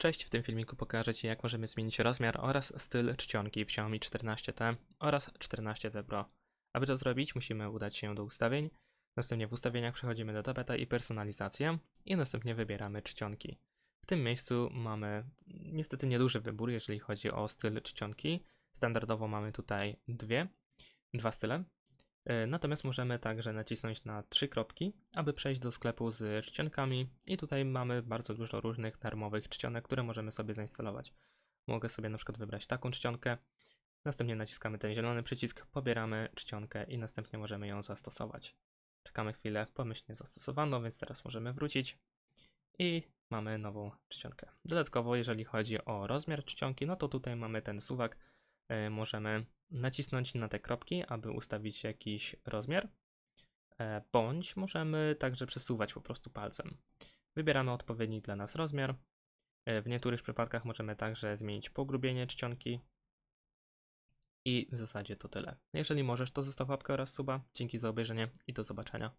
Cześć, w tym filmiku pokażę Ci jak możemy zmienić rozmiar oraz styl czcionki w Xiaomi 14T oraz 14T Pro. Aby to zrobić musimy udać się do ustawień, następnie w ustawieniach przechodzimy do tapeta i personalizację i następnie wybieramy czcionki. W tym miejscu mamy niestety nieduży wybór jeżeli chodzi o styl czcionki. Standardowo mamy tutaj dwie, dwa style. E, Natomiast możemy także nacisnąć na trzy kropki, aby przejść do sklepu z czcionkami i tutaj mamy bardzo dużo różnych darmowych czcionek, które możemy sobie zainstalować. Mogę sobie na przykład wybrać taką czcionkę, następnie naciskamy ten zielony przycisk, pobieramy czcionkę i następnie możemy ją zastosować. Czekamy chwilę, pomyślnie zastosowano, więc teraz możemy wrócić i mamy nową czcionkę. Dodatkowo, jeżeli chodzi o rozmiar czcionki, no to tutaj mamy ten suwak, możemy nacisnąć na te kropki, aby ustawić jakiś rozmiar, e, bądź możemy także przesuwać po prostu palcem. Wybieramy odpowiedni dla nas rozmiar. E, W niektórych przypadkach możemy także zmienić pogrubienie czcionki. I w zasadzie to tyle. Jeżeli możesz, to zostaw łapkę oraz suba. Dzięki za obejrzenie i do zobaczenia.